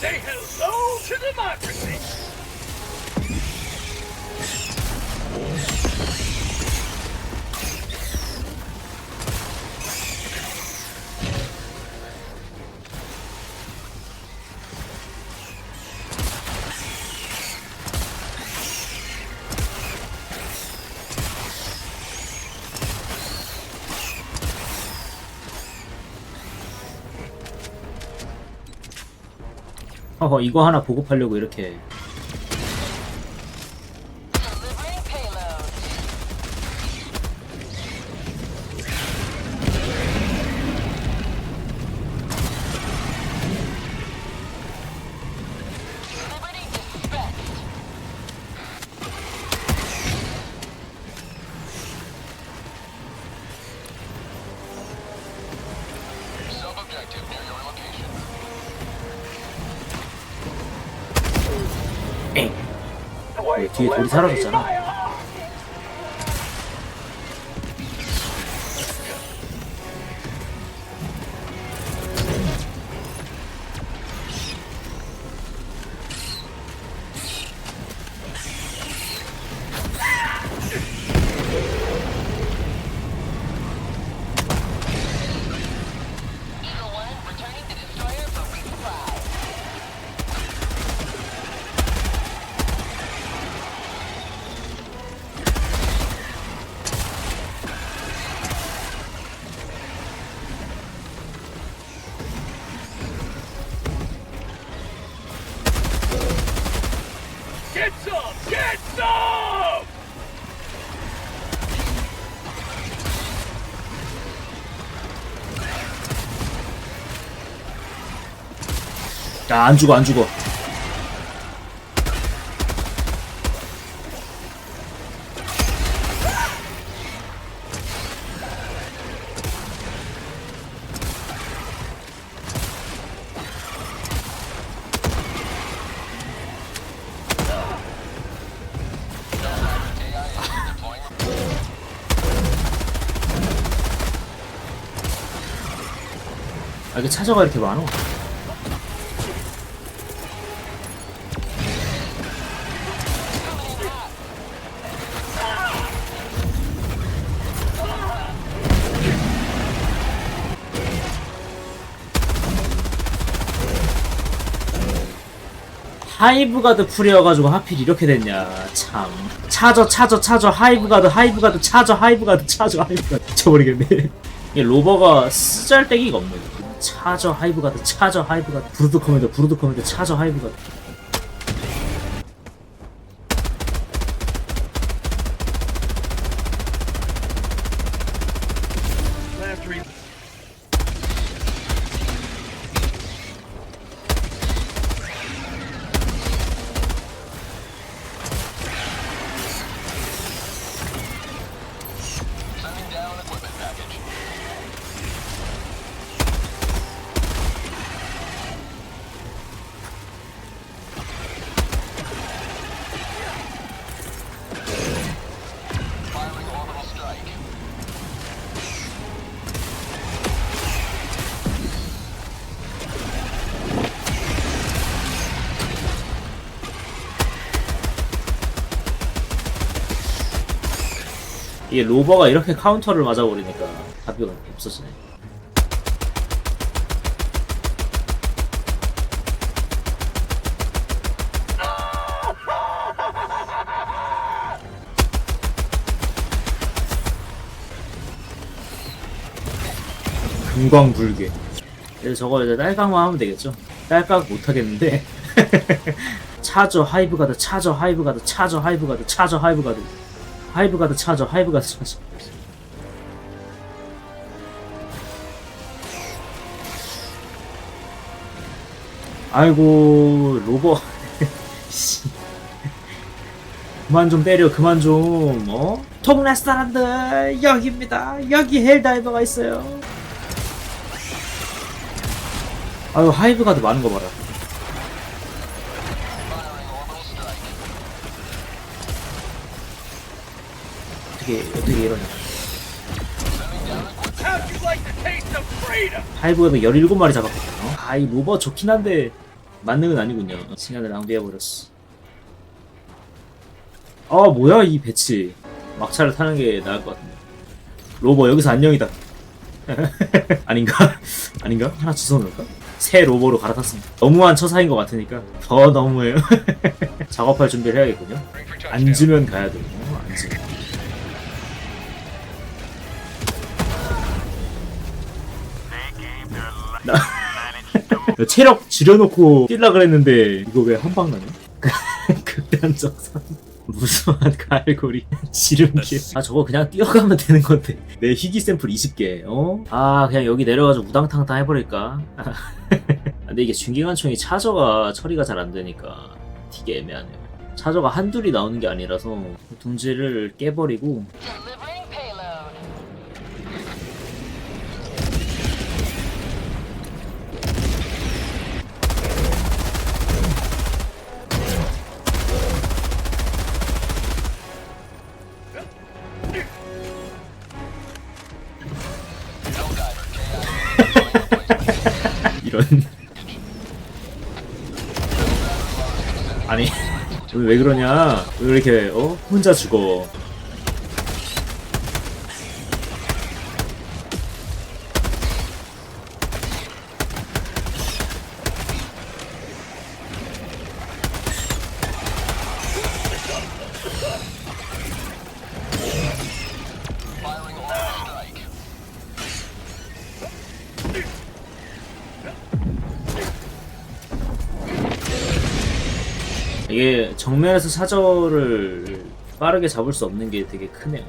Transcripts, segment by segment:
Say hello to democracy! 어, 이거 하나 보급하려고 이렇게 엥 왜, 뒤에 돌이 사라졌잖아 야 안 죽어 안 죽어 아 이게 차저가 이렇게 많어 하이브가드 풀이어가지고 하필 이렇게 됐냐. 참. 차저 차저 차저 하이브가드 하이브가드 차저 하이브가드 차저 하이브가드. 미쳐버리겠네. 이게 로버가 쓰잘데기가 없네 차저 하이브 가드 차저 하이브 가드 브루드 커맨더 브루드 커맨더 차저 하이브 가드 Last re- 이게 로버가 이렇게 카운터를 맞아버리니까 답이 없어지네 금광불개. 그래서 저거 이제 딸깍만 하면 되겠죠? 딸깍 못하겠는데. 차저 하이브 가드 차저 하이브 가드 차저 하이브 가드 차저 하이브 가드 하이브 가드 차저 하이브 가드 차저 아이고 로버. 씨. 그만 좀 때려 그만 좀. 어? 동네 사람들 여기입니다. 여기 헬다이버가 있어요. 아유 하이브 가드 많은 거 봐라 어떻게 어떻게 이러냐? 하이브가드 17마리 잡았거든요 아이 로버 좋긴 한데 만능은 아니군요 시간을 낭비해버렸어 아 뭐야 이 배치 막차를 타는 게 나을 것 같은데 로버 여기서 안녕이다 아닌가? 아닌가? 하나 주워놓을까? 새 로버로 갈아탔습니다 너무한 처사인 것 같으니까 더 너무해요 작업할 준비를 해야겠군요. 앉으면 가야 되고 앉으면 나- 체력 줄여놓고 뛸라 그랬는데 이거 왜 한 방 나냐? 극단적 선. 무수한 갈고리 지름길. 아 저거 그냥 뛰어가면 되는 건데. 내 희귀 샘플 20개 어? 아 그냥 여기 내려가지고 우당탕탕 해버릴까? 아, 근데 이게 중기관총이 차저가 처리가 잘 안 되니까 되게 애매하네요. 차저가 한둘이 나오는 게 아니라서 둥지를 깨버리고 이런. 아니 오늘 왜 그러냐? 왜 이렇게 어? 혼자 죽어 이게 정면에서 사저를 빠르게 잡을 수 없는 게 되게 크네요.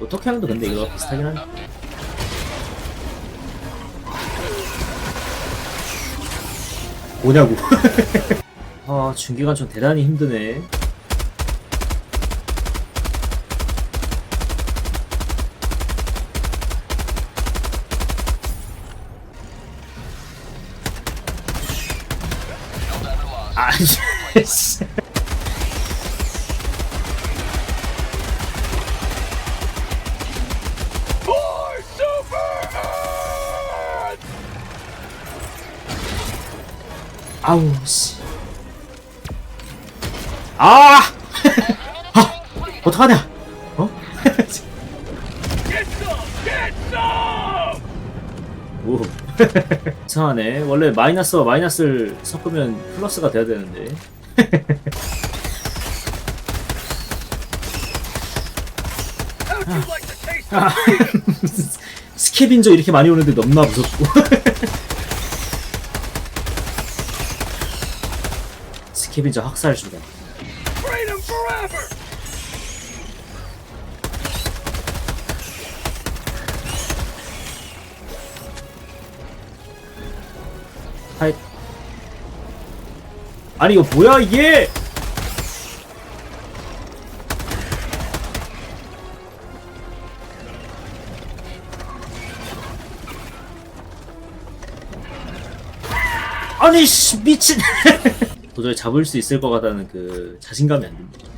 어떻게 하면 근데 이거 비슷하긴 한데. 뭐냐고. 아 중기관총 대단히 힘드네. 아, 아우 씨. 아! 아! 어떡하냐? 어? 오. 이상하네. 원래 마이너스와 마이너스를 섞으면 플러스가 돼야 되는데. 아. 스캐빈저 이렇게 많이 오는데 너무나 무섭고. 스캐빈저 학살 forever! 하이. 아니 이거 뭐야 이게? 아니 씨 미친. 도저히 잡을 수 있을 것 같다는 그 자신감이 안 듭니다.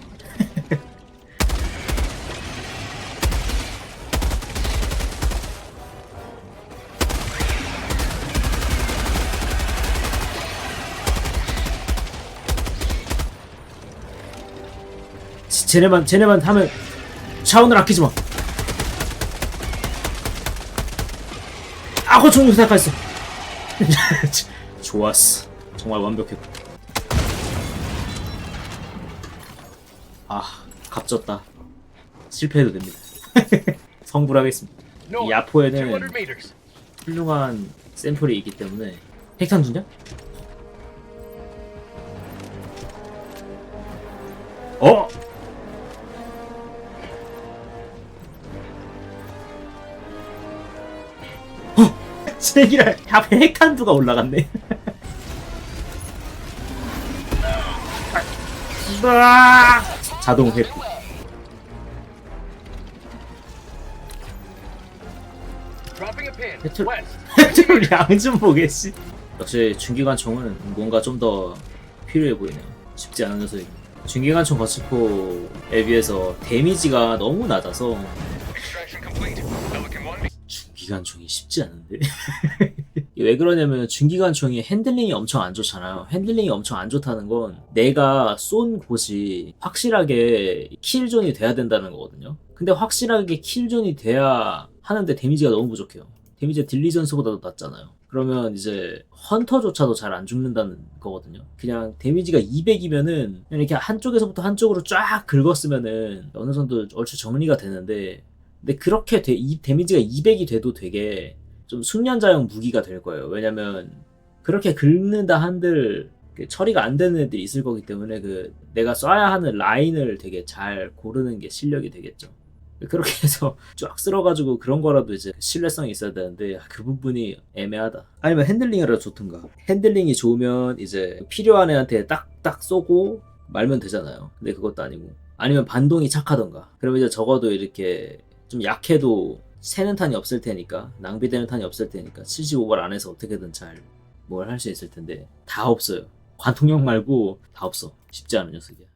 쟤네만 쟤네만 하면 자원을 아끼지 마. 아고 종류 생각했어. 좋았어. 정말 완벽했고. 아, 값졌다. 실패해도 됩니다. 성불하겠습니다. 이 야포에는 200 meters. 훌륭한 샘플이 있기 때문에 핵탄 두냐? 어? 어? 제기랄 앞에 핵탄두가 올라갔네! 자동 회피 Dropping a pin. It's a- West. 좀양좀 보겠지. 역시 중기관총은 뭔가 좀 더 필요해 보이네요. 쉽지 않은 녀석이. 중기관총 거치포에 비해서 데미지가 너무 낮아서 중기관총이 쉽지 않은데. 왜 그러냐면 중기관총이 핸들링이 엄청 안 좋잖아요. 핸들링이 엄청 안 좋다는 건 내가 쏜 곳이 확실하게 킬존이 돼야 된다는 거거든요. 근데 확실하게 킬존이 돼야 하는데 데미지가 너무 부족해요. 데미지가 딜리전스보다도 낮잖아요. 그러면 이제 헌터조차도 잘 안 죽는다는 거거든요. 그냥 데미지가 200이면은 이렇게 한쪽에서부터 한쪽으로 쫙 긁었으면은 어느 정도 얼추 정리가 되는데 근데 그렇게 돼, 이 데미지가 200이 돼도 되게 좀 숙련자용 무기가 될 거예요. 왜냐면 그렇게 긁는다 한들 그 처리가 안 되는 애들이 있을 거기 때문에 그 내가 쏴야 하는 라인을 되게 잘 고르는 게 실력이 되겠죠. 그렇게 해서 쫙 쓸어가지고 그런 거라도 이제 신뢰성이 있어야 되는데 아, 그 부분이 애매하다. 아니면 핸들링이라도 좋든가. 핸들링이 좋으면 이제 필요한 애한테 딱딱 쏘고 말면 되잖아요. 근데 그것도 아니고. 아니면 반동이 착하던가. 그러면 이제 적어도 이렇게 좀 약해도 새는 탄이 없을 테니까 낭비되는 탄이 없을 테니까 75발 안에서 어떻게든 잘 뭘 할 수 있을 텐데 다 없어요. 관통력 말고 다 없어. 쉽지 않은 녀석이야.